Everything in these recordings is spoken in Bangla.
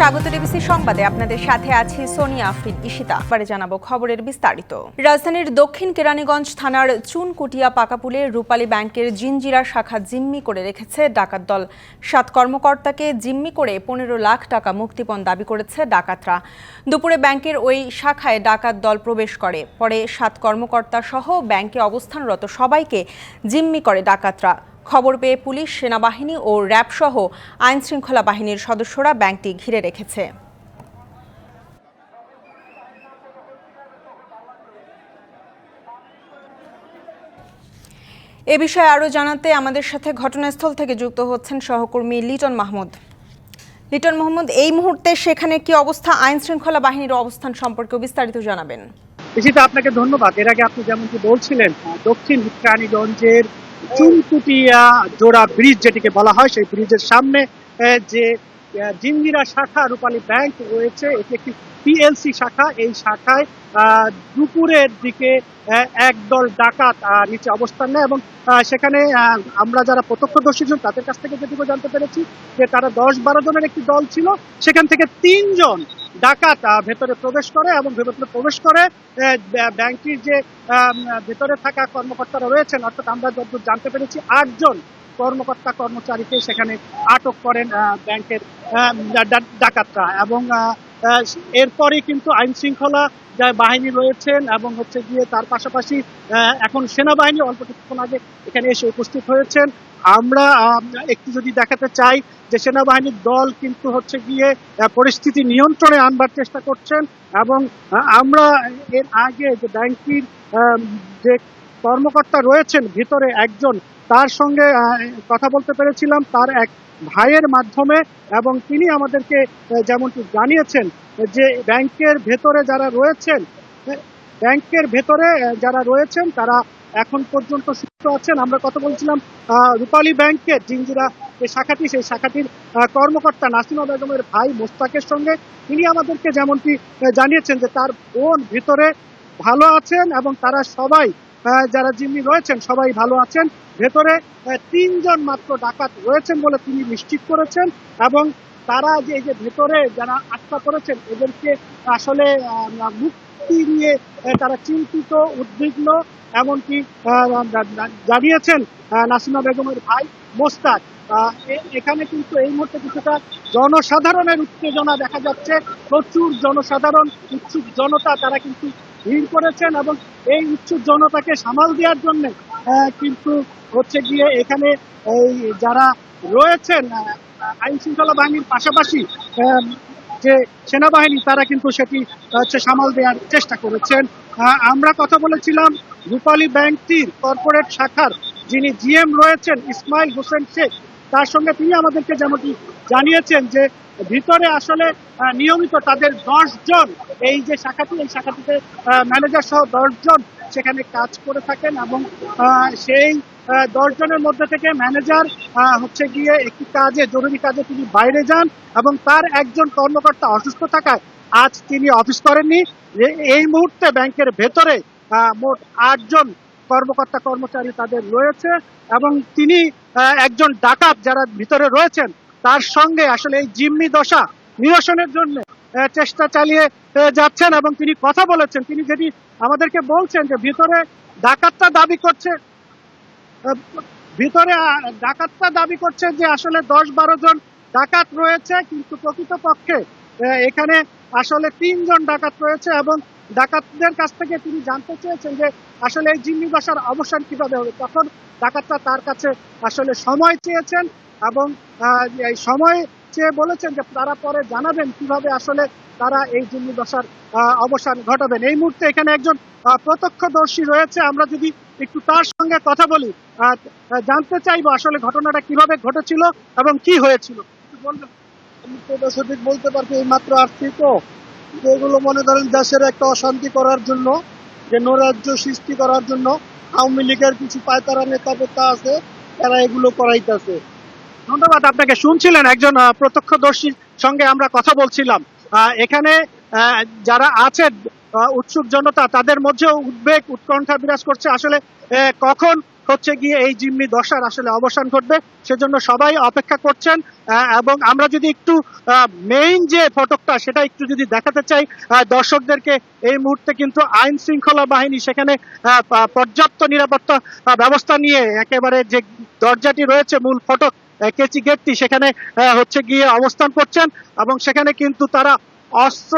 স্বাগত ডিবিসি সংবাদে। আপনাদের সাথে আছি সোনিয়া আফরিন ইশিতা পরে জানাব খবরের বিস্তারিত। রাজধানীর দক্ষিণ কেরানীগঞ্জ থানার চুনকুটিয়া পাকাপুলে রূপালী ব্যাংকের জিনজিরা শাখা জিম্মি করে রেখেছে ডাকাত দল। সাত কর্মকর্তাকে জিম্মি করে পনেরো লাখ টাকা মুক্তিপণ দাবি করেছে ডাকাতরা। দুপুরে ব্যাংকের ওই শাখায় ডাকাত দল প্রবেশ করে। পরে সাত কর্মকর্তা সহ ব্যাংকে অবস্থানরত সবাইকে জিম্মি করে ডাকাতরা। খবর পেয়ে পুলিশ, সেনাবাহিনী ও র্যাব সহ আইন শৃঙ্খলা বাহিনীর সদস্যরা ব্যাংকটি ঘিরে রেখেছে। এ বিষয়ে আরও জানাতে আমাদের সাথে ঘটনাস্থল থেকে যুক্ত হচ্ছেন সহকর্মী লিটন মাহমুদ। লিটন মাহমুদ, এই মুহূর্তে সেখানে কি অবস্থা? আইন শৃঙ্খলা বাহিনীর অবস্থান সম্পর্কে বিস্তারিত জানাবেন। নিশিতা আপনাকে ধন্যবাদ। এর আগে আপনি যেমনটি বলছিলেন, দক্ষিণ রানীগঞ্জের চুনকুটিয়া জোড়া ব্রিজ যেটিকে বলা হয়, সেই ব্রিজের সামনে যে জিঞ্জিরা শাখা রূপালী ব্যাংক রয়েছে, এটি একটি পিএলসি শাখা। এই শাখায় দুপুরের দিকে একদল ডাকাত নিচে অবস্থান নেয় এবং সেখানে আমরা যারা প্রত্যক্ষদর্শী জন তাদের কাছ থেকে যেটুকু জানতে পেরেছি যে তারা দশ বারো জনের একটি দল ছিল, সেখান থেকে তিনজন ডাকাত ভেতরে প্রবেশ করে এবং ভেতরে প্রবেশ করে ব্যাংকটির যে ভেতরে থাকা কর্মকর্তারা রয়েছেন, অর্থাৎ আমরা যতদূর জানতে পেরেছি, আটজন কর্মকর্তা কর্মচারীকে সেখানে আটক করেন ব্যাংকের ডাকাতরা এবং এরপরে কিন্তু আইন শৃঙ্খলা যা বাহিনী রয়েছেন এবং হচ্ছে গিয়ে তার পাশাপাশি এখন সেনাবাহিনী অল্প কিছুক্ষণ আগে এখানে এসে উপস্থিত হয়েছেন। আমরা একটু যদি দেখাতে চাই যে সেনাবাহিনীর দল কিন্তু হচ্ছে গিয়ে পরিস্থিতি নিয়ন্ত্রণে আনবার চেষ্টা করছেন এবং আমরা এর আগে যে ব্যাংকটির যে কর্মকর্তা রয়েছেন, ভিতরে একজন, তার সঙ্গে কথা বলতে পেরেছিলাম। তার এক ভাইয়ের মাধ্যমে এবং তিনি আমাদেরকে যেমনটি জানিয়েছেন, যে ব্যাংকের ভেতরে যারা রয়েছেন, ব্যাংকের ভেতরে যারা রয়েছেন, তারা এখন পর্যন্ত সুস্থ আছেন। আমরা কথা বলছিলাম রূপালী ব্যাংকের জিঞ্জিরা যে শাখাটি, সেই শাখাটির কর্মকর্তা নাসিমা বেগমের ভাই মোস্তাকের সঙ্গে তিনি আমাদেরকে যেমনটি জানিয়েছেন যে তার বোন ভেতরে ভালো আছেন এবং তারা সবাই যারা জিম্মি রয়েছেন, সবাই ভালো আছেন। ভেতরে তিনজন মাত্র ডাকাত রয়েছেন বলে তিনি নিশ্চিত করেছেন এবং তারা যে যে ভেতরে যারা আটকা পড়েছেন, এদেরকে আসলে মুক্তি নিয়ে তারা চিন্তিত, উদ্বিগ্ন, এমনকি জানিয়েছেন নাসিমা বেগমের ভাই মোস্তাক। এখানে কিন্তু এই মুহূর্তে কিছুটা জনসাধারণের উত্তেজনা দেখা যাচ্ছে। প্রচুর জনসাধারণ উৎসুক জনতা তারা কিন্তু ভিড় করেছেন এবং এই উৎসুক জনতাকে সামাল দেওয়ার জন্য কিন্তু হচ্ছে গিয়ে এখানে এই যারা রয়েছেন আইন শৃঙ্খলা বাহিনীর পাশাপাশি যে সেনাবাহিনী, তারা কিন্তু সেটি হচ্ছে সামাল দেওয়ার চেষ্টা করেছেন। আমরা কথা বলেছিলাম, রূপালী ব্যাংকটির কর্পোরেট শাখার যিনি জিএম রয়েছেন, ইসমাইল হোসেন শেখ, তার সঙ্গে তিনি আমাদেরকে যেমনটি জানিয়েছেন যে ভিতরে আসলে নিয়মিত তাদের দশ জন, এই যে শাখাটি, এই শাখাটিতে ম্যানেজার সহ দশ জন সেখানে কাজ করে থাকেন এবং সেই দশ জনের মধ্যে থেকে ম্যানেজার হচ্ছে গিয়ে একটি কাজে, জরুরি কাজে তিনি বাইরে যান এবং তার একজন কর্মকর্তা অসুস্থ থাকায় আজ তিনি অফিস করেননি। এই মুহূর্তে ব্যাংকের ভেতরে মোট আটজন কর্মকর্তা, কর্মচারী তাদের রয়েছে এবং তিনি একজন ডাকাত যারা ভিতরে রয়েছেন, তার সঙ্গে আসলে এই জিম্মি দশা নিরসনের জন্য চেষ্টা চালিয়ে যাচ্ছেন এবং তিনি কথা বলেছেন। তিনি যেটি আমাদেরকে বলছেন যে ভিতরে ডাকাতটা দাবি করছে ভিতরে ডাকাতটা দাবি করছে যে আসলে দশ বারো জন ডাকাত রয়েছে, কিন্তু প্রকৃতপক্ষে এখানে আসলে তিনজন ডাকাত রয়েছে এবং ডাকাতদের কাছ থেকে তিনি জানতে চেয়েছেন যে আসলে এই জিম্মি বাসার অবসান কীভাবে হবে। তখন ডাকাতরা তার কাছে আসলে সময় চেয়েছেন এবং এই সময় চেয়ে বলেছেন যে তারা পরে জানাবেন কীভাবে আসলে তারা এই জিম্মি দশার অবসান ঘটাবেন। এই মুহূর্তে এখানে একজন প্রত্যক্ষদর্শী রয়েছে। আমরা যদি একটু তার সঙ্গে কথা বলি জানতে চাইব আসলে ঘটনাটা কীভাবে ঘটেছিল এবং কি হয়েছিল। সঠিক বলতে পারছি, এই মাত্র আসছি তো। এগুলো মনে করেন দেশের একটা অশান্তি করার জন্য, যে নৈরাজ্য সৃষ্টি করার জন্য আওয়ামী লীগের কিছু পায়তারা নেতা আছে, তারা এগুলো করাইতেছে। ধন্যবাদ আপনাকে শুনছিলেন একজন প্রত্যক্ষদর্শীর সঙ্গে আমরা কথা বলছিলাম। এখানে যারা আহ, উৎসুক জনতা তাদের মধ্যেও উদ্বেগ উৎকণ্ঠা বিরাজ করছে। আসলে কখন হচ্ছে গিয়ে এই জিম্মি দশার আসলে অবসান ঘটবে সেজন্য সবাই অপেক্ষা করছেন। এবং আমরা যদি একটু মেইন যে ফটকটা সেটা একটু যদি দেখাতে চাই দর্শকদেরকে এই মুহূর্তে কিন্তু আইন শৃঙ্খলা বাহিনী সেখানে পর্যাপ্ত নিরাপত্তা ব্যবস্থা নিয়ে একেবারে যে দরজাটি রয়েছে মূল ফটক কেচি গেটটি সেখানে হচ্ছে গিয়ে অবস্থান করছেন এবং সেখানে কিন্তু তারা অস্ত্র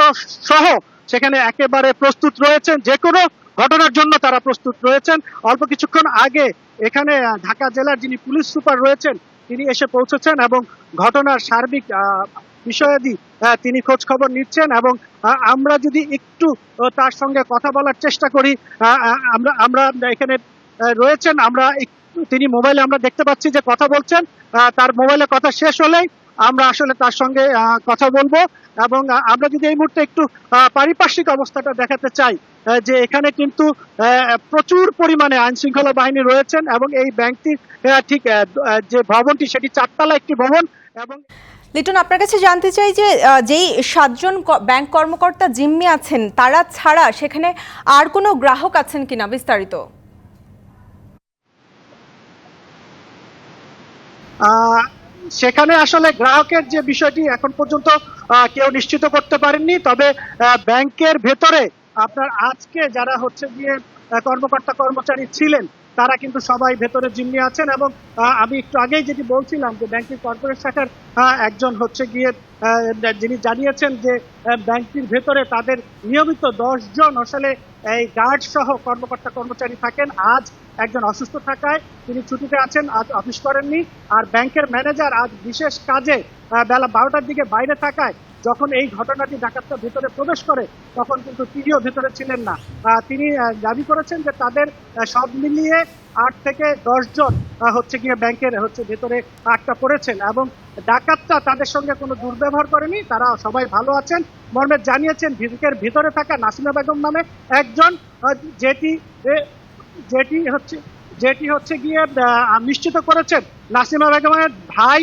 সহ সেখানে একেবারে প্রস্তুত রয়েছেন। যে কোনো ঘটনার জন্য তারা প্রস্তুত রয়েছেন। অল্প কিছুক্ষণ আগে এখানে ঢাকা জেলার যিনি পুলিশ সুপার রয়েছেন, তিনি এসে পৌঁছেছেন এবং ঘটনার সার্বিক বিষয়াদি তিনি খোঁজ খবর নিচ্ছেন এবং আমরা যদি একটু তার সঙ্গে কথা বলার চেষ্টা করি আমরা আমরা এখানে রয়েছেন। আমরা তিনি মোবাইলে আমরা দেখতে পাচ্ছি যে কথা বলছেন। তার মোবাইলে কথা শেষ হলেই আমরা আসলে তার সঙ্গে কথা বলব। এবং আমরা যদি এই মুহূর্তে একটু পারিপার্শ্বিক অবস্থাটা দেখাতে চাই যে এখানে কিন্তু প্রচুর পরিমাণে আইন শৃঙ্খলা বাহিনী রয়েছেন এবং এই ব্যাংকটির ঠিক যে ভবনটি সেটি চারতলা একটি ভবন এবং লিটন, আপনার কাছে জানতে চাই যে যেই সাতজন ব্যাংক কর্মকর্তা জিম্মি আছেন, তারা ছাড়া সেখানে আর কোনো গ্রাহক আছেন কিনা বিস্তারিত? সেখানে আসলে গ্রাহকের যে বিষয়টি এখন পর্যন্ত কেউ নিশ্চিত করতে পারেননি। তবে ব্যাংকের ভেতরে আপনার আজকে যারা হচ্ছে গিয়ে কর্মকর্তা, কর্মচারী ছিলেন, তারা কিন্তু সবাই ভেতরে জিম্মি আছেন এবং আমি একটু আগেই যেটি বলছিলাম যে ব্যাংকের কর্পোরেট শাখার একজন হচ্ছে গিয়ে যিনি জানিয়েছেন যে ব্যাংকটির ভেতরে তাদের নিয়মিত দশ জন আসলে এই গার্ড সহ কর্মকর্তা, কর্মচারী থাকেন। আজ একজন অসুস্থ থাকায় তিনি ছুটিতে আছেন, আজ অফিস করেননি। আর ব্যাংকের ম্যানেজার আজ বিশেষ কাজে বেলা বারোটার দিকে বাইরে থাকায় যখন এই ঘটনাটি ডাকাতটা ভেতরে প্রবেশ করে, তখন কিন্তু তিনিও ভেতরে ছিলেন না। তিনি দাবি করেছেন যে তাদের সব মিলিয়ে আট থেকে দশ জন হচ্ছে গিয়ে ব্যাংকের হচ্ছে ভেতরে আটটা পড়েছেন এবং ডাকাতটা তাদের সঙ্গে কোনো দুর্ব্যবহার করেনি। তারা সবাই ভালো আছেন। মর্মে জানিয়েছেন ব্যাংকের ভিতরে থাকা নাসিমা বেগম নামে একজন যেটি যেটি হচ্ছে যেটি হচ্ছে গিয়ে নিশ্চিত করেছেন নাসিমা বেগমের ভাই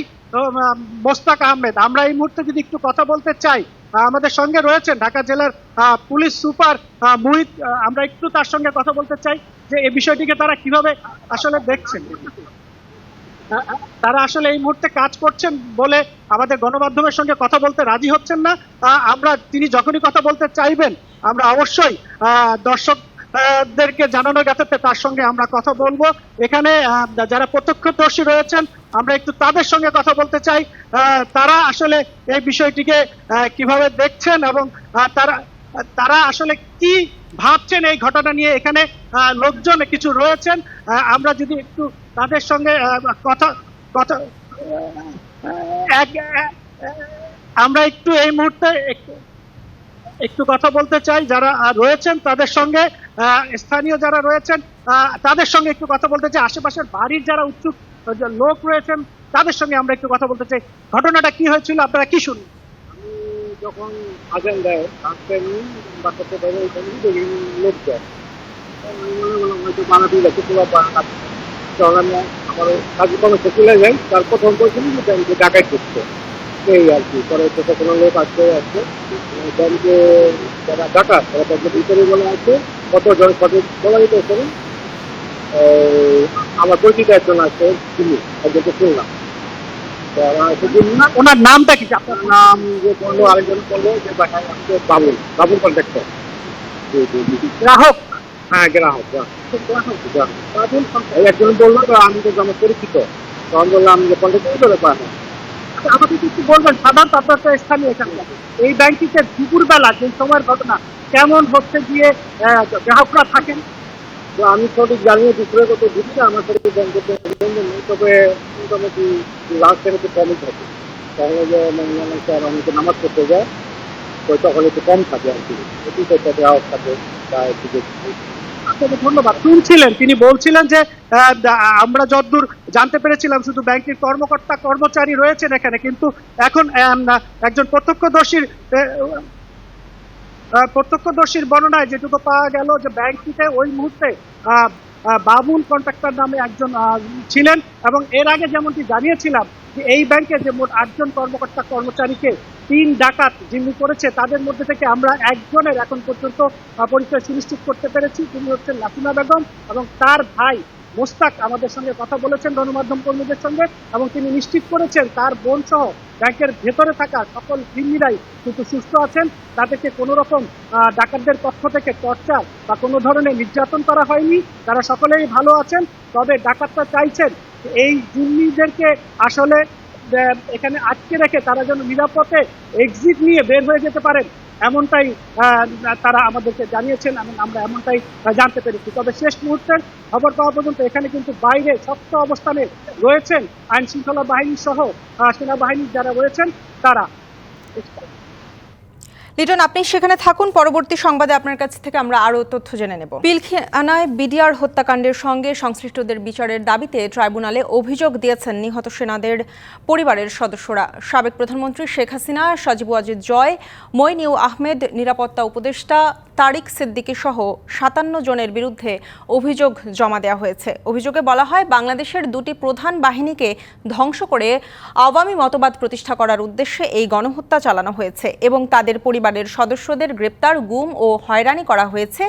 মোস্তাক আহমেদ। আমরা এই মুহূর্তে যদি একটু কথা বলতে চাই আমাদের সঙ্গে রয়েছেন ঢাকা জেলার পুলিশ সুপার মুহিত আমরা একটু তার সঙ্গে কথা বলতে চাই যে এই বিষয়টিকে তারা কীভাবে আসলে দেখছেন। তারা আসলে এই মুহূর্তে কাজ করছেন বলে আমাদের গণমাধ্যমের সঙ্গে কথা বলতে রাজি হচ্ছেন না। আমরা, তিনি যখনই কথা বলতে চাইবেন, আমরা অবশ্যই দর্শক দেরকে জানানো গেছে তার সঙ্গে আমরা কথা বলব। এখানে যারা প্রত্যক্ষদর্শী রয়েছেন, আমরা একটু তাদের সঙ্গে কথা বলতে চাই। তারা আসলে এই বিষয়টিকে কীভাবে দেখছেন এবং তারা তারা আসলে কি ভাবছেন এই ঘটনা নিয়ে? এখানে লোকজন কিছু রয়েছেন। আমরা যদি একটু তাদের সঙ্গে কথা কথা আমরা একটু এই মুহূর্তে একটু কথা বলতে চাই, যারা রয়েছেন তাদের সঙ্গে স্থানীয় যারা রয়েছেন তাদের সঙ্গে একটু কথা বলতে চাই। আশেপাশের বাড়ির যারা উৎসুক লোক রয়েছেন, তাদের সঙ্গে আমরা একটু কথা বলতে চাই। ঘটনাটা কি হয়েছিল? আপনারা কি শুনুন? যখন আজান দেয় আসতে যায় তোলা বানা তখন আমি আমার তার প্রথম যে ডাকাই করছে এই আর কি। পরে কোনো লোক আসতে আসছে। ব্যাংকে যারা ডাকাত তারা ব্যাংকের ভিতরে বলে আছে কতজন কত বলা যেতে পারে আমার পরিচিত একজন আছে তিনি একজনকে শুনলাম। তো আমার না ওনার নামটা কি? আপনার নাম যে বলল আরেকজন বলল যে বাবুল বাবুল কন্ট্রাক্টর গ্রাহক? হ্যাঁ গ্রাহক গ্রাহক। গ্রাহক একজন বলল তো আমি তো আমার পরিচিত। তখন বললাম যে কন্ট্রাক্টর করে পাঠান আমাকে একটু বলবেন? সাধারণত আপনার তো স্থানীয় এখানকার এই ব্যাংকটিতে দুপুরবেলা যে সময়ের ঘটনা, কেমন হচ্ছে গিয়ে গ্রাহকরা থাকেন? তো আমি সঠিক জানি না দুপুরে কত ঢুকছে আমার সাথে ব্যাংকের তবে মোটামুটি লাস্ট একটু কমই থাকে। তাহলে যে মানে স্যার অনেকে নামাজ পড়তে যায় তো তখন একটু কম থাকে আর কি। একটা গ্রাহক থাকে বা একটু আপনাকে ধন্যবাদ। শুনছিলেন, তিনি বলছিলেন যে আমরা জানতে পেরেছিলাম শুধু ব্যাংকের কর্মকর্তা, কর্মচারী রয়েছেন এখানে, কিন্তু এখন একজন প্রত্যক্ষদর্শীর প্রত্যক্ষদর্শীর বর্ণনায় যেটুকু পাওয়া গেল যে ব্যাংকটিতে ওই মুহূর্তে বাবুল কন্ট্রাক্টর নামে একজন ছিলেন এবং এর আগে যেমনটি জানিয়েছিলাম এই ব্যাংকে যে মোট আটজন কর্মকর্তা কর্মচারীকে তিন ডাকাত জিম্মি করেছে, তাদের মধ্যে থেকে আমরা একজনের এখন পর্যন্ত পরিচয় সুনিশ্চিত করতে পেরেছি। তিনি হচ্ছেন নাসিমা বেগম এবং তার ভাই মোস্তাক আমাদের সঙ্গে কথা বলেছেন গণমাধ্যম কর্মীদের সঙ্গে এবং তিনি নিশ্চিত করেছেন তার বোন সহ ব্যাংকের ভেতরে থাকা সকল কর্মীরাই কিন্তু সুস্থ আছেন। তাদেরকে কোনো রকম ডাকাতদের পক্ষ থেকে টর্চার বা কোনো ধরনের নির্যাতন করা হয়নি। তারা সকলেই ভালো আছেন, তবে ডাকাতরা চাইছেন এই জিম্মিদেরকে আসলে এখানে আটকে রেখে তারা যেন নিরাপদে এক্সিট নিয়ে বের হয়ে যেতে পারেন, এমনটাই তারা আমাদেরকে জানিয়েছেন এবং আমরা এমনটাই জানতে পেরেছি। তবে শেষ মুহূর্তের খবর পাওয়া পর্যন্ত এখানে কিন্তু বাইরে শক্ত অবস্থানে রয়েছেন আইন শৃঙ্খলা বাহিনী সহ সেনাবাহিনীর যারা রয়েছেন, তারা। লিটন, আপনি সেখানে থাকুন, পরবর্তী সংবাদে আপনার কাছ থেকে আমরা আরও তথ্য জেনে নেব। পিলখানায় বিডিআর হত্যাকাণ্ডের সঙ্গে সংশ্লিষ্টদের বিচারের দাবিতে ট্রাইব্যুনালে অভিযোগ দিয়েছেন নিহত সেনাদের পরিবারের সদস্যরা। সাবেক প্রধানমন্ত্রী শেখ হাসিনা, সাজিবু আজিজ জয়, মইনিউ আহমেদ, নিরাপত্তা উপদেষ্টা তারিক সিদ্দিকী সহ সাতান্ন জনের বিরুদ্ধে অভিযোগ জমা দেওয়া হয়েছে। অভিযোগে বলা হয়, বাংলাদেশের দুটি প্রধান বাহিনীকে ধ্বংস করে আওয়ামী মতবাদ প্রতিষ্ঠা করার উদ্দেশ্যে এই গণহত্যা চালানো হয়েছে এবং তাদের পরিবারের সদস্যদের গ্রেপ্তার, গুম ও হয়রানি করা হয়েছে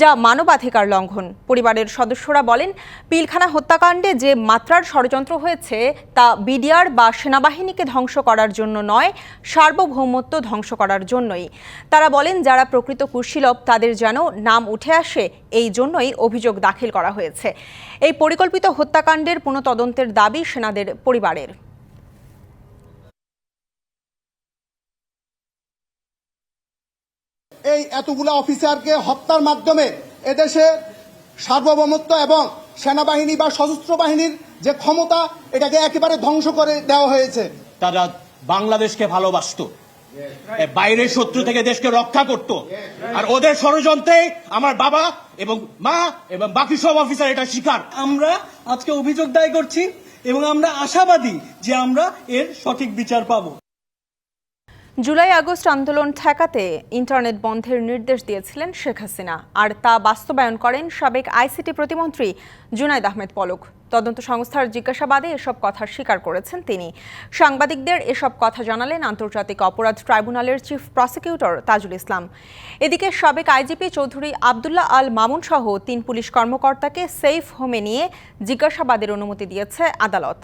যা মানবাধিকার লঙ্ঘন। পরিবারের সদস্যরা বলেন, পিলখানা হত্যাকাণ্ডে যে মাত্রার ষড়যন্ত্র হয়েছে তা বিডিআর বা সেনাবাহিনীকে ধ্বংস করার জন্য নয়, সার্বভৌমত্ব ধ্বংস করার জন্যই। তারা বলেন, যারা প্রকৃত কুশীলব তাদের যেন নাম উঠে আসে এই জন্যই অভিযোগ দাখিল করা হয়েছে। এই পরিকল্পিত হত্যাকাণ্ডের পুনঃতদন্তের দাবি সেনাদের পরিবারের। এই এতগুলা অফিসারকে হত্যার মাধ্যমে এদেশে সার্বভৌমত্ব এবং সেনাবাহিনী বা সশস্ত্র বাহিনীর যে ক্ষমতা এটাকে একেবারে ধ্বংস করে দেওয়া হয়েছে। তারা বাংলাদেশকে ভালোবাসতো। বাইরের শত্রু থেকে দেশকে রক্ষা করত। আর ওদের ষড়যন্ত্রে আমার বাবা এবং মা এবং বাকি সব অফিসার এটা শিকার। আমরা আজকে অভিযোগ দায় করছি এবং আমরা আশাবাদী যে আমরা এর সঠিক বিচার পাবো। জুলাই আগস্ট আন্দোলন ঠেকাতে ইন্টারনেট বন্ধের নির্দেশ দিয়েছিলেন শেখ হাসিনা। আর তা বাস্তবায়ন করেন সাবেক আইসিটি প্রতিমন্ত্রী জুনাইদ আহমেদ পলক। তদন্ত সংস্থার জিজ্ঞাসাবাদে এসব কথা স্বীকার করেছেন তিনি। সাংবাদিকদের এসব কথা জানালেন আন্তর্জাতিক অপরাধ ট্রাইব্যুনালের চিফ প্রসিকিউটর তাজুল ইসলাম। এদিকে সাবেক আইজিপি চৌধুরী আবদুল্লাহ আল মামুন সহ তিন পুলিশ কর্মকর্তাকে সেফ হোমে নিয়ে জিজ্ঞাসাবাদের অনুমতি দিয়েছে আদালত।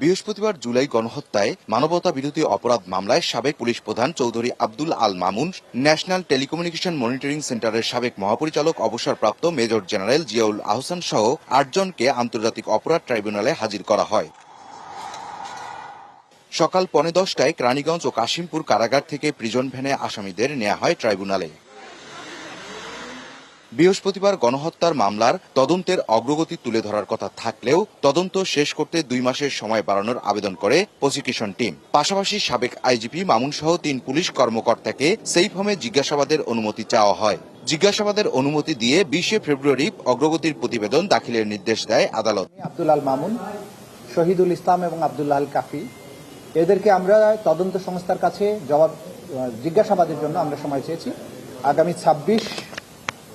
বৃহস্পতিবার জুলাই গণহত্যায় মানবতা বিরোধী অপরাধ মামলায় সাবেক পুলিশ প্রধান Chowdhury Abdul Al Mamun, national telecommunication monitoring সেন্টারের সাবেক মহাপরিচালক অবসরপ্রাপ্ত মেজর জেনারেল জিয়াউল আহসান সহ আটজনকে আন্তর্জাতিক অপরাধ ট্রাইব্যুনালে হাজির করা হয়। সকাল পৌনে দশটায় রানীগঞ্জ ও কাশিমপুর কারাগার থেকে প্রিজন ভ্যানে আসামিদের নেওয়া হয় ট্রাইব্যুনালে। বৃহস্পতিবার গণহত্যার মামলার তদন্তের অগ্রগতি তুলে ধরার কথা থাকলেও তদন্ত শেষ করতে দুই মাসের সময় বাড়ানোর আবেদন করে প্রসিকিউশন টিম। পাশাপাশি সাবেক আইজিপি মামুন সহ তিন পুলিশ কর্মকর্তাকে সেইফ হোমে জিজ্ঞাসাবাদের অনুমতি চাওয়া হয়। জিজ্ঞাসাবাদের অনুমতি দিয়ে বিশে ফেব্রুয়ারি অগ্রগতির প্রতিবেদন দাখিলের নির্দেশ দেয় আদালত। আব্দুল আল মামুন, শহীদুল ইসলাম এবং আব্দুল্লাহ আল কাফি। এদেরকে আমরা তদন্ত সংস্থার কাছে জবাব জিজ্ঞাসাবাদের জন্য আমরা সময় চেয়েছি। আগামী ছাব্বিশ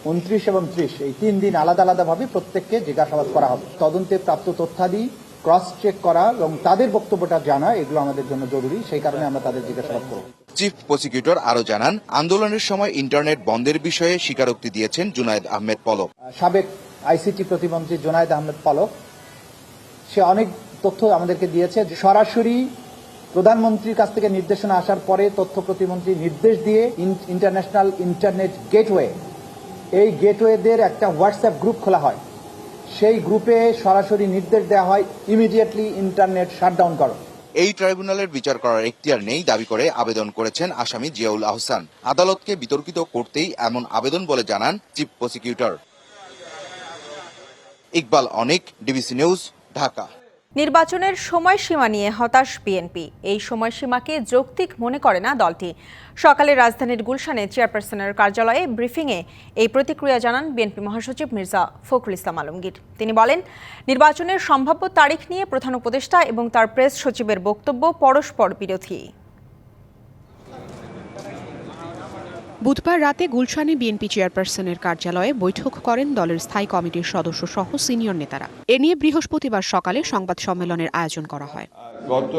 উনত্রিশ এবং ত্রিশ। এই তিন দিন আলাদা আলাদাভাবে প্রত্যেককে জিজ্ঞাসাবাদ করা হবে। তদন্তে প্রাপ্ত তথ্যাদি ক্রস চেক করা এবং তাদের বক্তব্যটা জানা এগুলো আমাদের জন্য জরুরি। সেই কারণে আমরা তাদের জিজ্ঞাসাবাদ করব। চিফ প্রসিকিউটর আরও জানান আন্দোলনের সময় ইন্টারনেট বন্ধের বিষয়ে স্বীকারোক্তি দিয়েছেন জুনায়দ আহমেদ পলক। সাবেক আইসিটি প্রতিমন্ত্রী জুনায়দ আহমেদ পলক। সে অনেক তথ্য আমাদেরকে দিয়েছে। সরাসরি প্রধানমন্ত্রীর কাছ থেকে নির্দেশনা আসার পরে তথ্য প্রতিমন্ত্রী নির্দেশ দিয়ে ইন- ইন্টারন্যাশনাল ইন্টারনেট গেটওয়ে এই গেটওয়েদের একটা হোয়াটসঅ্যাপ গ্রুপ খোলা হয়। সেই গ্রুপে সরাসরি নির্দেশ দেওয়া হয় ইমিডিয়েটলি ইন্টারনেট শাটডাউন করো। এই ট্রাইব্যুনালের বিচার করার এখতিয়ার নেই দাবি করে আবেদন করেছেন আসামি জিয়াউল আহসান। আদালতকে বিতর্কিত করতেই এমন আবেদন বলে জানান chief prosecutor. Iqbal Anik, DBC news, Dhaka. নির্বাচনের সময়সীমা নিয়ে হতাশ বিএনপি। এই সময়সীমাকে যৌক্তিক মনে করে না দলটি। সকালে রাজধানীর গুলশানে চেয়ারপারসনের কার্যালয়ে ব্রিফিংয়ে এই প্রতিক্রিয়া জানান বিএনপি মহাসচিব মির্জা ফখরুল ইসলাম আলমগীর। তিনি বলেন, নির্বাচনের সম্ভাব্য তারিখ নিয়ে প্রধান উপদেষ্টা এবং তার প্রেস সচিবের বক্তব্য পরস্পর বিরোধী। বুধবার রাতে গুলশানে বিএনপি চেয়ারপারসনের কার্যালয়ে বৈঠক করেন দলের স্থায়ী কমিটির সদস্য সহ সিনিয়র নেতারা। এ নিয়ে বৃহস্পতিবার সকালে সংবাদ সম্মেলনের আয়োজন করা হয়। গত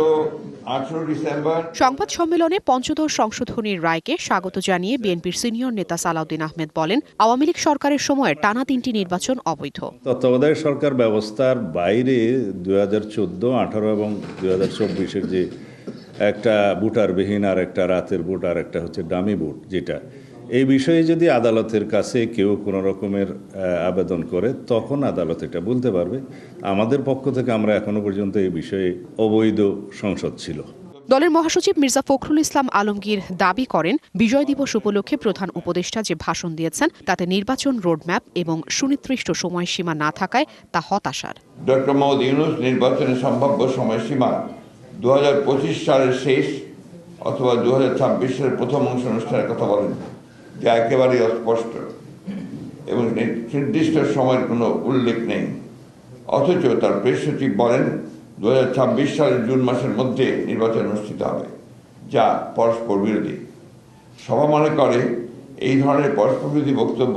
ডিসেম্বর সংবাদ সম্মেলনে পঞ্চদশ সংশোধনীর রায়কে স্বাগত জানিয়ে বিএনপির সিনিয়র নেতা সালাউদ্দিন আহমেদ বলেন আওয়ামী লীগ সরকারের সময় টানা তিনটি নির্বাচন অবৈধ। তত্ত্বাবধায়ক সরকার ব্যবস্থার বাইরে দুই হাজার চোদ্দ আঠারো এবং দুই হাজার চব্বিশের যে একটা বুটারবিহীন আর একটা রাতের বুট আর একটা হচ্ছে ডামি বুট যেটা। এই বিষয়ে যদি আদালতের কাছে কেউ কোনো রকমের আবেদন করে তখন আদালত এটা বলতে পারবে। আমাদের পক্ষ থেকে আমরা এখনও পর্যন্ত এই বিষয়ে অবৈধ সংসদ ছিল। দলের মহাসচিব মির্জা ফখরুল ইসলাম আলমগীর দাবি করেন বিজয় দিবস উপলক্ষে প্রধান উপদেষ্টা যে ভাষণ দিয়েছেন তাতে নির্বাচন রোডম্যাপ এবং সুনির্দিষ্ট সময়সীমা না থাকায় তা হতাশার। ডক্টর মোহাম্মদ ইউনুস নির্বাচনের সম্ভাব্য সময়সীমা দু হাজার পঁচিশ সালের শেষ অথবা দু হাজার ছাব্বিশ সালের প্রথম অংশ অনুষ্ঠানের কথা বলেন, যা একেবারেই অস্পষ্ট এবং নির্দিষ্ট সময়ের কোনো উল্লেখ নেই। অথচ তার প্রেস সচিব বলেন দু হাজার ছাব্বিশ সালের জুন মাসের মধ্যে নির্বাচন অনুষ্ঠিত হবে, যা পরস্পর বিরোধী। সভা মনে করে, এই ধরনের পরস্পর বিরোধী বক্তব্য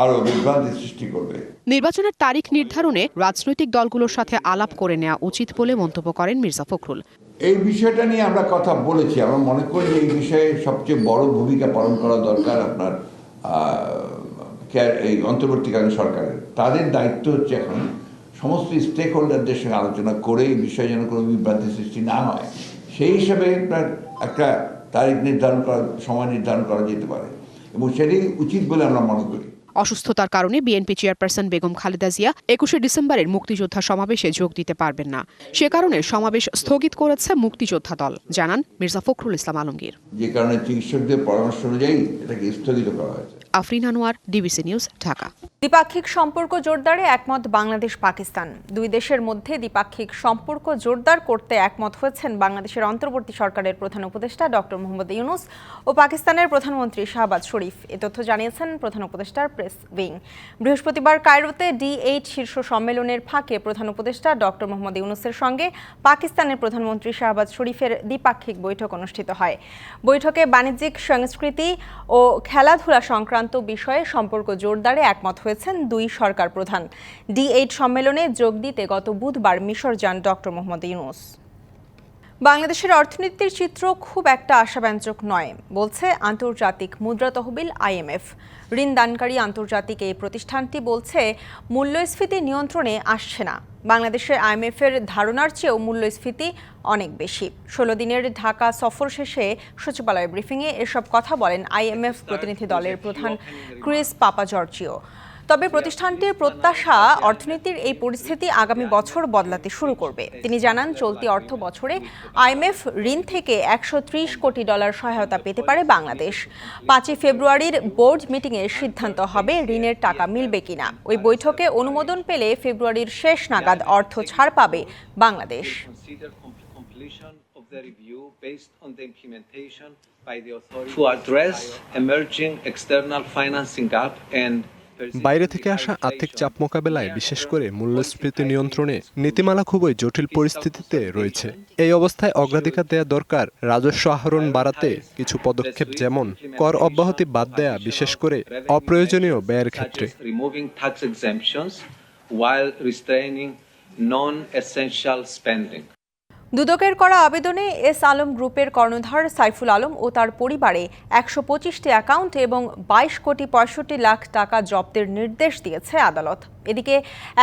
আরও বিভ্রান্তি সৃষ্টি করবে। নির্বাচনের তারিখ নির্ধারণে রাজনৈতিক দলগুলোর সাথে আলাপ করে নেওয়া উচিত বলে মন্তব্য করেন মির্জা ফখরুল। এই বিষয়টা নিয়ে আমরা কথা বলেছি। আমরা মনে করি এই বিষয়ে সবচেয়ে বড় ভূমিকা পালন করা দরকার আপনার এই অন্তর্বর্তীকালীন সরকারের। তাদের দায়িত্ব হচ্ছে এখন সমস্ত স্টেক হোল্ডারদের সঙ্গে আলোচনা করে এই বিষয়ে যেন কোনো বিভ্রান্তি সৃষ্টি না হয়। সেই হিসাবে আপনার একটা তারিখ নির্ধারণ করা সময় নির্ধারণ করা যেতে পারে। এবং সেটাই উচিত বলে আমরা মনে করি। অসুস্থতার কারণে বিএনপি চেয়ারপারসন বেগম খালেদা জিয়া একুশে ডিসেম্বরের মুক্তিযোদ্ধা সমাবেশে যোগ দিতে পারবেন না। সে কারণে সমাবেশ স্থগিত করেছে মুক্তিযোদ্ধা দল, জানান মির্জা ফখরুল ইসলাম আলমগীর। যে কারণে চিকিৎসকদের পরামর্শ অনুযায়ী এটাকে স্থগিত করা হয়েছে। Afrin Anwar, DBC news, Dhaka. দ্বিপাক্ষিক সম্পর্ক জোরদারে একমত বাংলাদেশ পাকিস্তান। দুই দেশের মধ্যে দ্বিপাক্ষিক সম্পর্ক জোরদার করতে একমত হয়েছেন বাংলাদেশের অন্তর্বর্তী সরকারের প্রধান উপদেষ্টা ডক্টর মোহাম্মদ ইউনুস ও পাকিস্তানের প্রধানমন্ত্রী শাহবাজ শরীফ। এ তথ্য জানিয়েছেন প্রধান উপদেষ্টার প্রেস উইং। বৃহস্পতিবার কায়রোতে ডি এইট শীর্ষ সম্মেলনের ফাঁকে প্রধান উপদেষ্টা ডক্টর মোহাম্মদ ইউনুসের সঙ্গে পাকিস্তানের প্রধানমন্ত্রী শাহবাজ শরীফের দ্বিপাক্ষিক বৈঠক অনুষ্ঠিত হয়। বৈঠকে বাণিজ্যিক, সংস্কৃতি ও খেলাধুলা সংক্রান্ত বিষয়ে সম্পর্ক জোরদারে একমত হয়েছেন দুই সরকার প্রধান। ডি এইট সম্মেলনে যোগ দিতে গত বুধবার মিশর যান ডক্টর মোহাম্মদ ইউনুস। বাংলাদেশের অর্থনীতির চিত্র খুব একটা আশাব্যঞ্জক নয়, বলছে আন্তর্জাতিক মুদ্রা তহবিল আইএমএফ। ঋণ দানকারী আন্তর্জাতিক এই প্রতিষ্ঠানটি বলছে, মূল্যস্ফীতি নিয়ন্ত্রণে আসছে না। বাংলাদেশের আইএমএফের ধারণার চেয়েও মূল্যস্ফীতি অনেক বেশি। ষোলো দিনের ঢাকা সফর শেষে সচিবালয় ব্রিফিংয়ে এসব কথা বলেন আইএমএফ প্রতিনিধি দলের প্রধান ক্রিস পাপা জর্জিও তবে প্রতিষ্ঠানটির প্রত্যাশা অর্থনীতির এই পরিস্থিতি আগামী বছর বদলাতে শুরু করবে। তিনি জানান, চলতি অর্থ বছরে আইএমএফ ঋণ থেকে একশো ত্রিশ কোটি ডলার সহায়তা পেতে পারে বাংলাদেশ। পাঁচই ফেব্রুয়ারির বোর্ড মিটিংয়ে সিদ্ধান্ত হবে ঋণের টাকা মিলবে কিনা। ওই বৈঠকে অনুমোদন পেলে ফেব্রুয়ারির শেষ নাগাদ অর্থ ছাড় পাবে Bangladesh. To address emerging external financing gap and বাইরে থেকে আসা আর্থিক চাপ মোকাবেলায়, বিশেষ করে মূল্যস্ফীতি নিয়ন্ত্রণে, নীতিমালা খুবই জটিল পরিস্থিতিতে রয়েছে এই অবস্থায় অগ্রাধিকার দেওয়া দরকার, রাজস্ব আহরণ বাড়াতে কিছু পদক্ষেপ যেমন কর অব্যাহতি বাদ দেয়া, বিশেষ করে অপ্রয়োজনীয় ব্যয়ের ক্ষেত্রে. দুদকের করা আবেদনে এস আলম গ্রুপের কর্ণধার সাইফুল আলম ও তার পরিবারে একশো পঁচিশটি অ্যাকাউন্ট এবং বাইশ কোটি পঁয়ষট্টি লাখ টাকা জব্দের নির্দেশ দিয়েছে আদালত। এদিকে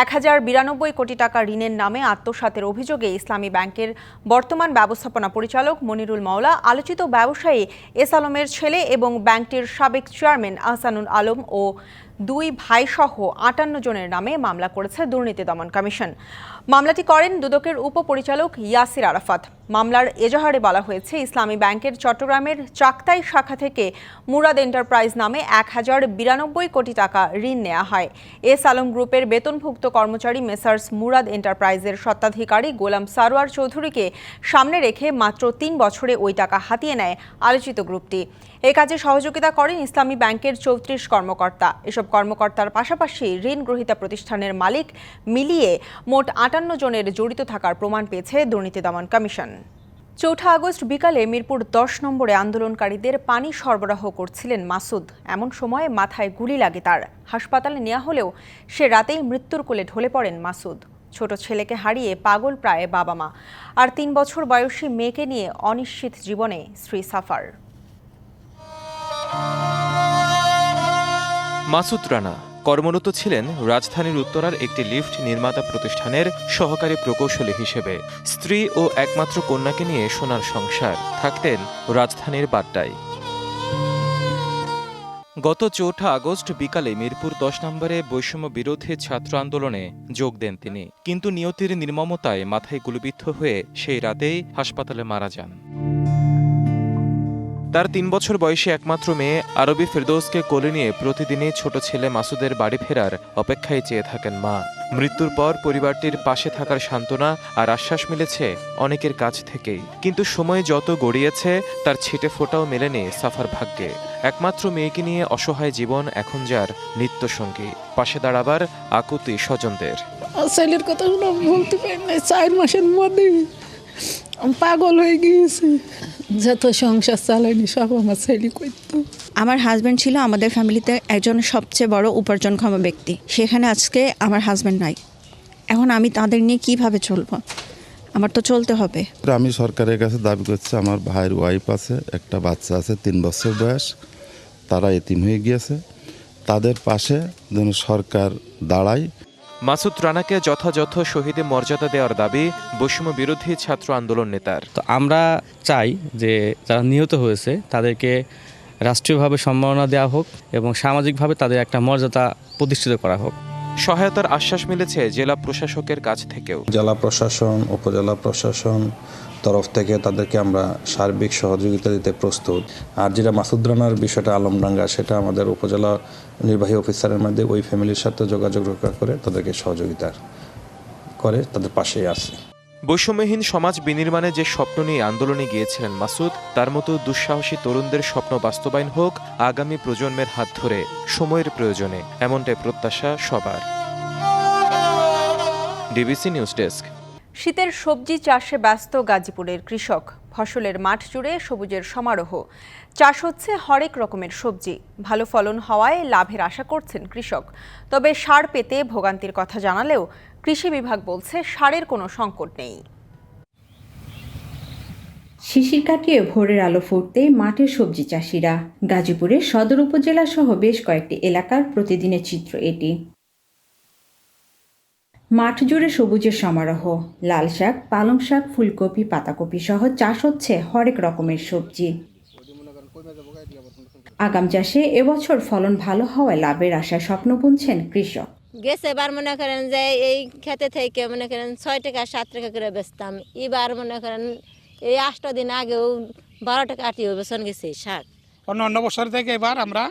এক হাজার বিরানব্বই কোটি টাকা ঋণের নামে আত্মসাতের অভিযোগে ইসলামী ব্যাংকের বর্তমান ব্যবস্থাপনা পরিচালক মনিরুল মাওলা, আলোচিত ব্যবসায়ী এস আলমের ছেলে এবং ব্যাংকটির সাবেক চেয়ারম্যান আহসানুল আলম ও দুই ভাইসহ আটান্ন জনের নামে মামলা করেছে দুর্নীতি দমন কমিশন। মামলাটি করেন দুদকের উপপরিচালক ইয়াসির আরাফাত। মামলার এজাহারে বলা হয়েছে, ইসলামী ব্যাংকের চট্টগ্রামের চাকতাই শাখা থেকে মুরাদ এন্টারপ্রাইজ নামে এক হাজার বিরানব্বই কোটি টাকা ঋণ নেওয়া হয়। এস আলম গ্রুপের বেতনভুক্ত কর্মচারী মেসার্স মুরাদ এন্টারপ্রাইজের স্বত্বাধিকারী গোলাম সারোয়ার চৌধুরীকে সামনে রেখে মাত্র তিন বছরে ওই টাকা হাতিয়ে নেয় আলোচিত গ্রুপটি। এ কাজে সহযোগিতা করেন ইসলামী ব্যাংকের চৌত্রিশ কর্মকর্তা। এসব কর্মকর্তার পাশাপাশি ঋণ গ্রহীতা প্রতিষ্ঠানের মালিক মিলিয়ে মোট আটান্ন জনের জড়িত থাকার প্রমাণ পেয়েছে দুর্নীতি দমন কমিশন। চৌঠা আগস্ট বিকালে মিরপুর দশ নম্বরে আন্দোলনকারীদের পানি সরবরাহ করছিলেন মাসুদ। এমন সময় মাথায় গুলি লাগে তার। হাসপাতালে নেওয়া হলেও সে রাতেই মৃত্যুর কোলে ঢলে পড়েন মাসুদ। ছোট ছেলেকে হারিয়ে পাগল প্রায় বাবা মা। আর তিন বছর বয়সী মেয়েকে নিয়ে অনিশ্চিত জীবনে শ্রী সাফার। মাসুদ রানা কর্মরত ছিলেন রাজধানীর উত্তরার একটি লিফট নির্মাতা প্রতিষ্ঠানের সহকারী প্রকৌশলী হিসেবে। স্ত্রী ও একমাত্র কন্যাকে নিয়ে সোনার সংসার থাকতেন রাজধানীর বাড্ডায়। গত চৌঠা আগস্ট বিকালে মিরপুর দশ নম্বরে বৈষম্য বিরোধী ছাত্র আন্দোলনে যোগ দেন তিনি। কিন্তু নিয়তির নির্মমতায় মাথায় গুলিবিদ্ধ হয়ে সেই রাতেই হাসপাতালে মারা যান। তার তিন বছর বয়সী একমাত্র মেয়ে আরবি ফেরদৌসকে কোলে নিয়ে প্রতিদিনই ছোট ছেলে মাসুদের বাড়ি ফেরার অপেক্ষায় চেয়ে থাকেন মা। মৃত্যুর পর পরিবারটির পাশে থাকার সান্ত্বনা আর আশ্বাস মিলেছে অনেকের কাছ থেকেই। কিন্তু সময় যত গড়িয়েছে, তার ছিটে ফোটাও মেলেনি সাফার ভাগ্যে। একমাত্র মেয়েকে নিয়ে অসহায় জীবন এখন যার নিত্য সঙ্গী পাশে দাঁড়াবার আকুতি স্বজনদের। কথা চার মাসের মধ্যে আমি পাগল হয়ে গিয়েছি। যত সংসার চালাইনি সব আমার ছেলে করতো। আমার হাজব্যান্ড ছিল আমাদের ফ্যামিলিতে একজন সবচেয়ে বড় উপার্জনক্ষম ব্যক্তি। সেখানে আজকে আমার হাজব্যান্ড নাই। এখন আমি তাদের নিয়ে কীভাবে চলবো? আমার তো চলতে হবে। আমি সরকারের কাছে দাবি করছি আমার ভাইয়ের ওয়াইফ আছে একটা বাচ্চা আছে তিন বছর বয়স। তারা এতিম হয়ে গিয়েছে। তাদের পাশে যেন সরকার দাঁড়ায়। মাসুদ রানাকে যথাযথ শহীদে মর্যাদা দেওয়ার দাবি বৈষম্য বিরোধী ছাত্র আন্দোলন নেতার। তো আমরা চাই যে যারা নিহত হয়েছে তাদেরকে রাষ্ট্রীয়ভাবে সম্মাননা দেওয়া হোক এবং সামাজিকভাবে তাদের একটা মর্যাদা প্রতিষ্ঠিত করা হোক। সহায়তার আশ্বাস মিলেছে জেলা প্রশাসকের কাছ থেকেও। জেলা প্রশাসন উপজেলা প্রশাসন তরফ থেকে তাদেরকে আমরা সার্বিক সহযোগিতা দিতে প্রস্তুত। আর যেটা মাসুদ রানার বিষয়টা আলমডাঙ্গা সেটা আমাদের উপজেলা নির্বাহী অফিসারের মধ্যে ওই ফ্যামিলির সাথে যোগাযোগ রক্ষা করে তাদেরকে সহযোগিতা করে তাদের পাশেই আছে। বৈষম্যহীন সমাজ বিনির্মাণে যে স্বপ্ন নিয়ে আন্দোলনে গিয়েছিলেন মাসুদ, তার মতো দুঃসাহসী তরুণদের স্বপ্ন বাস্তবায়ন হোক আগামী প্রজন্মের হাত ধরে সময়ের প্রয়োজনে, এমনটাই প্রত্যাশা সবার। DBC news desk. শীতের সবজি চাষে ব্যস্ত গাজীপুরের কৃষক। ফসলের মাঠ জুড়ে সবুজের সমারোহ। চাষ হচ্ছে হরেক রকমের সবজি। ভালো ফলন হওয়ায় লাভের আশা করছেন কৃষক। তবে সার পেতে ভোগান্তির কথা জানালেও কৃষি বিভাগ বলছে সারের কোনো সংকট নেই। শিশির কাটিয়ে ভোরের আলো ফুটতে মাঠে সবজি চাষিরা। গাজীপুরের সদর উপজেলা সহ বেশ কয়েকটি এলাকার প্রতিদিনের চিত্র এটি। মাঠ জুড়ে সবুজের সমারোহ লাল শাক পালং শাক ফুলকপি পাতাকপি সহ চাষ হচ্ছে হরেক রকমের সবজি। আগাম চাষে এবছর ফলন ভালো হওয়ায় লাভের আশায় স্বপ্ন বুনছেন কৃষক। গেছে এবার মনে করেন যে এই খেতে থেকে মনে করেন ছয় টাকা সাত টাকা করে বেচতাম। এবার মনে করেন এই আটটা দিন আগেও বারো টাকা আটিও বেচন গেছে শাক। অন্য অন্য বছর থেকে এবার আমরা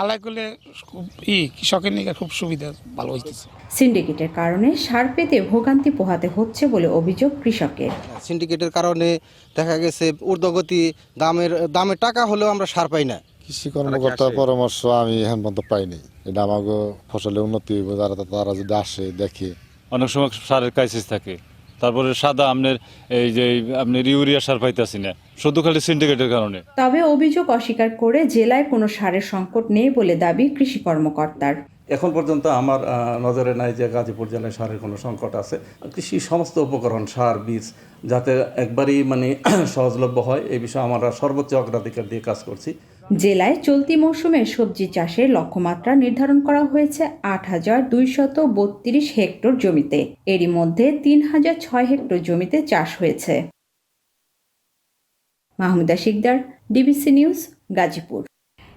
আলাই করলে খুব ই কৃষকের নিকে খুব সুবিধা ভালো হইতেছে। সিন্ডিকেটের কারণে সার পেতে ভোগান্তি পোহাতে হচ্ছে বলে অভিযোগ কৃষকের। সিন্ডিকেটের কারণে দেখা গেছে ঊর্ধ্বগতি দামের দামের টাকা হলেও আমরা সার পাই না। কৃষি কর্মকর্তার পরামর্শ আমি এখন পর্যন্ত পাইনি। এটা আমাকে ফসলের উন্নতি হইব যারা তারা যদি আসে দেখে। অনেক সময় সারের ক্রাইসিস থাকে। তারপরে সাদা আপনার এই যে আপনার ইউরিয়া সার পাইতেছি না। শুধু খালি সিন্ডিকেটের কারণে। তবে অভিযোগ অস্বীকার করে জেলায় কোনো সারের সংকট নেই বলে দাবি কৃষি কর্মকর্তার। এখন পর্যন্ত আমার আহ, নজরে নাই যে গাজীপুর জেলায় সারের কোনো সংকট আছে। কৃষি সমস্ত উপকরণ সার বীজ যাতে একবারই মানে সহজলভ্য হয় এই বিষয়ে আমরা সর্বোচ্চ অগ্রাধিকার দিয়ে কাজ করছি। জেলায় চলতি মৌসুমে সবজি চাষের লক্ষ্যমাত্রা নির্ধারণ করা হয়েছে আট হাজার দুইশত বত্রিশ হেক্টর জমিতে। এরই মধ্যে তিন হাজার ছয় হেক্টর জমিতে চাষ হয়েছে। Mahmuda Sikder DBC news Gazipur.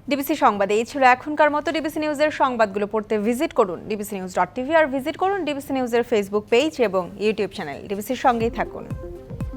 DBC সংবাদে এই ছিল এখনকার মতো ডিবিসি নিউজের সংবাদগুলো পড়তে ভিজিট করুন। ডিবিসি নিউজ ডট টিভি আর ভিজিট করুন ডিবিসি নিউজের ফেসবুক পেজ এবং ইউটিউব চ্যানেল ডিবিসির সঙ্গেই থাকুন।